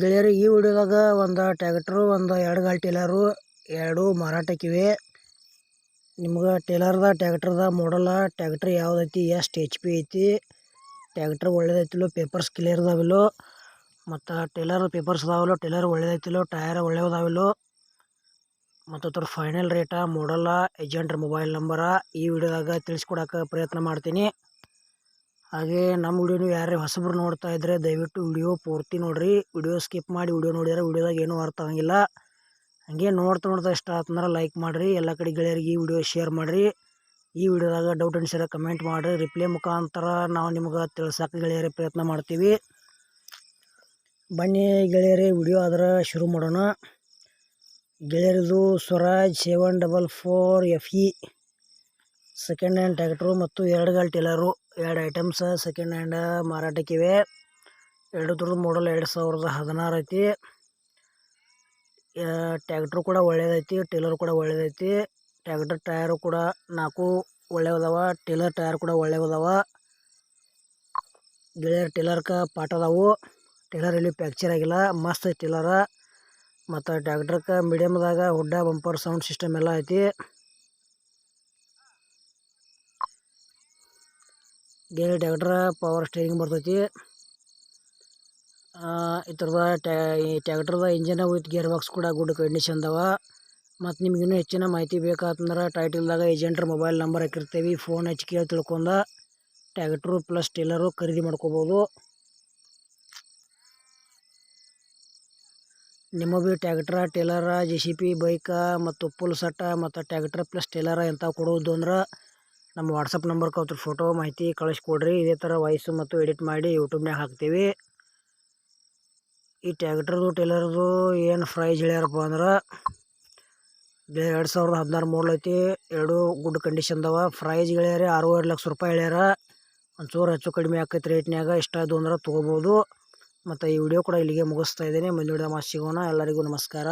ಗೆಳೆಯರು, ಈ ವಿಡಿಯೋದಾಗ ಒಂದು ಟ್ಯಾಕ್ಟ್ರು ಒಂದು ಎರಡು ಗಾಲ್ ಟೇಲರು ಎರಡು ಮಾರಾಟಕ್ಕಿವೆ ನಿಮ್ಗೆ ಟೇಲರ್ದ ಟ್ಯಾಕ್ಟ್ರದ ಮಾಡಲ್ಲ ಟ್ಯಾಕ್ಟ್ರ್ ಯಾವುದೈತಿ, ಎಷ್ಟು ಎಚ್ ಪಿ ಐತಿ ಟ್ಯಾಕ್ಟ್ರ್ ಒಳ್ಳೇದೈತಿಲ್ಲೋ ಪೇಪರ್ಸ್ ಕ್ಲಿಯರ್ ಅದಾವಿಲ್ಲೋ ಮತ್ತು ಟೇಲರ್ ಪೇಪರ್ಸ್ ಅದಾವಲ್ಲೋ ಟೇಲರ್ ಒಳ್ಳೇದೈತಿಲ್ಲೋ ಟಯರ್ ಒಳ್ಳೆಯ ಅದಾವಿಲ್ಲೋ ಮತ್ತು ಅದ್ರ ಫೈನಲ್ ರೇಟ ಮಾಡಲ್ಲ ಏಜೆಂಟ್ರ ಮೊಬೈಲ್ ನಂಬರ ಈ ವಿಡಿಯೋದಾಗ ತಿಳಿಸ್ಕೊಡಕ್ಕೆ ಪ್ರಯತ್ನ ಮಾಡ್ತೀನಿ. ಹಾಗೆ ನಮ್ಮ ವಿಡಿಯೋನು ಯಾರೇ ಹೊಸಬ್ರು ನೋಡ್ತಾ ಇದ್ದರೆ ದಯವಿಟ್ಟು ವಿಡಿಯೋ ಪೂರ್ತಿ ನೋಡಿರಿ. ವಿಡಿಯೋ ಸ್ಕಿಪ್ ಮಾಡಿ ವಿಡಿಯೋ ನೋಡಿದರೆ ವಿಡಿಯೋದಾಗ ಏನೂ ಅರ್ಥ ಆಗಂಗಿಲ್ಲ. ಹಾಗೆ ನೋಡ್ತಾ ನೋಡ್ತಾ ಇಷ್ಟ ಆತಂದ್ರೆ ಲೈಕ್ ಮಾಡಿರಿ. ಎಲ್ಲ ಕಡೆ ಗೆಳೆಯರಿಗೆ ಈ ವಿಡಿಯೋ ಶೇರ್ ಮಾಡಿರಿ. ಈ ವಿಡಿಯೋದಾಗ ಡೌಟ್ ಅನ್ಸಿರ ಕಮೆಂಟ್ ಮಾಡಿರಿ. ರಿಪ್ಲೈ ಮುಖಾಂತರ ನಾವು ನಿಮ್ಗೆ ತಿಳ್ಸಕ್ಕೆ ಗೆಳೆಯರೇ ಪ್ರಯತ್ನ ಮಾಡ್ತೀವಿ. ಬನ್ನಿ ಗೆಳೆಯರೇ, ವಿಡಿಯೋ ಆದ್ರೆ ಶುರು ಮಾಡೋಣ. ಗೆಳೆಯರದು Swaraj seven double four F E second hand tractor ಮತ್ತು ಎರಡು ಗಾಲ್ ಟೇಲರು ಎರಡು ಐಟಮ್ಸ ಸೆಕೆಂಡ್ ಹ್ಯಾಂಡ್ ಮಾರಾಟಕ್ಕಿವೆ. ಎರಡು ಥರದ ಮಾಡಲ್ ಎರಡು ಸಾವಿರದ ಹದಿನಾರು ಐತಿ. ಟ್ಯಾಕ್ಟ್ರು ಕೂಡ ಒಳ್ಳೇದೈತಿ ಟೇಲರ್ ಕೂಡ ಒಳ್ಳೇದೈತಿ. ಟ್ಯಾಕ್ಟರ್ ಟಯರು ಕೂಡ ನಾಲ್ಕು ಒಳ್ಳೆಯದವ ಟೇಲರ್ ಟಯರ್ ಕೂಡ ಒಳ್ಳೆಯದವ. ಗೆಳೆಯರ್ ಟೇಲರ್ಕ ಪಾಠ ಅದಾವು. ಟೇಲರ್ ಎಲ್ಲಿ ಫ್ಯಾಕ್ಚರ್ ಆಗಿಲ್ಲ, ಮಸ್ತ್ ಟೇಲರ ಮತ್ತು ಟ್ಯಾಕ್ಟ್ರಕ್ಕೆ ಮೀಡಿಯಮ್ದಾಗ ಹುಡ್ಡ ಬಂಪರ್ ಸೌಂಡ್ ಸಿಸ್ಟಮ್ ಎಲ್ಲ ಐತಿ. ಗೇರ್ ಟ್ಯಾಕ್ಟ್ರ ಪವರ್ ಸ್ಟೇರಿಂಗ್ ಬರ್ತೈತಿ. ಈ ಥರದ ಟ್ಯಾ, ಈ ಟ್ಯಾಕ್ಟ್ರದ ಇಂಜಿನ ವಿತ್ ಗೇರ್ ಬಾಕ್ಸ್ ಕೂಡ ಗುಡ್ ಕಂಡೀಷನ್ ಅದಾವ. ಮತ್ತು ನಿಮ್ಗೆ ಇನ್ನೂ ಹೆಚ್ಚಿನ ಮಾಹಿತಿ ಬೇಕಾತಂದ್ರೆ ಟೈಟಲ್ದಾಗ ಏಜೆಂಟ್ರ ಮೊಬೈಲ್ ನಂಬರ್ ಹಾಕಿರ್ತೀವಿ. ಫೋನ್ ಹಚ್ಚಿ ಕೇಳಿ ತಿಳ್ಕೊಂಡ ಟ್ಯಾಕ್ಟ್ರು ಪ್ಲಸ್ ಟೇಲರು ಖರೀದಿ ಮಾಡ್ಕೋಬೋದು. ನಿಮ್ಮ ಬಿ ಟ್ಯಾಕ್ಟ್ರ, ಟೇಲರ, ಜೆ ಸಿ ಪಿ, ಬೈಕ ಮತ್ತು ಪುಲ್ ಸಟ್ಟ ಮತ್ತು ಟ್ಯಾಕ್ಟ್ರ ಪ್ಲಸ್ ಟೇಲರ ಎಂಥ ಕೊಡೋದು ಅಂದ್ರೆ ನಮ್ಮ ವಾಟ್ಸಪ್ ನಂಬರ್ಗೆ ಅವ್ರ ಫೋಟೋ, ಮಾಹಿತಿ ಕಳಿಸ್ಕೊಡ್ರಿ. ಇದೇ ಥರ ವಾಯ್ಸು ಮತ್ತು ಎಡಿಟ್ ಮಾಡಿ ಯೂಟ್ಯೂಬ್ನಾಗ ಹಾಕ್ತೀವಿ. ಈ ಟ್ಯಾಕ್ಟ್ರದು ಟೇಲರ್ದು ಏನು ಪ್ರೈಸ್ ಹೇಳ್ಯಾರಪ್ಪ ಅಂದ್ರೆ ಎರಡು ಸಾವಿರದ ಹದಿನಾರು ಮಾಡಲ್ ಐತಿ. ಎರಡು ಗುಡ್ ಕಂಡೀಷನ್ ಅದಾವ ಪ್ರೈಸ್ ಹೇಳ್ಯಾರ ಆರೂವರೆ ಲಕ್ಷ ರೂಪಾಯಿ ಹೇಳ್ಯಾರ. ಒಂಚೂರು ಹೆಚ್ಚು ಕಡಿಮೆ ಆಕೈತಿ ರೇಟ್ನ್ಯಾಗ. ಇಷ್ಟ ಅದು ಅಂದ್ರೆ ತೊಗೋಬೋದು. ಮತ್ತು ಈ ವಿಡಿಯೋ ಕೂಡ ಇಲ್ಲಿಗೆ ಮುಗಿಸ್ತಾ ಇದ್ದೀನಿ. ಮುಂದಿನ ವಿಡಿಯೋ ಸಿಗೋಣ. ಎಲ್ಲರಿಗೂ ನಮಸ್ಕಾರ.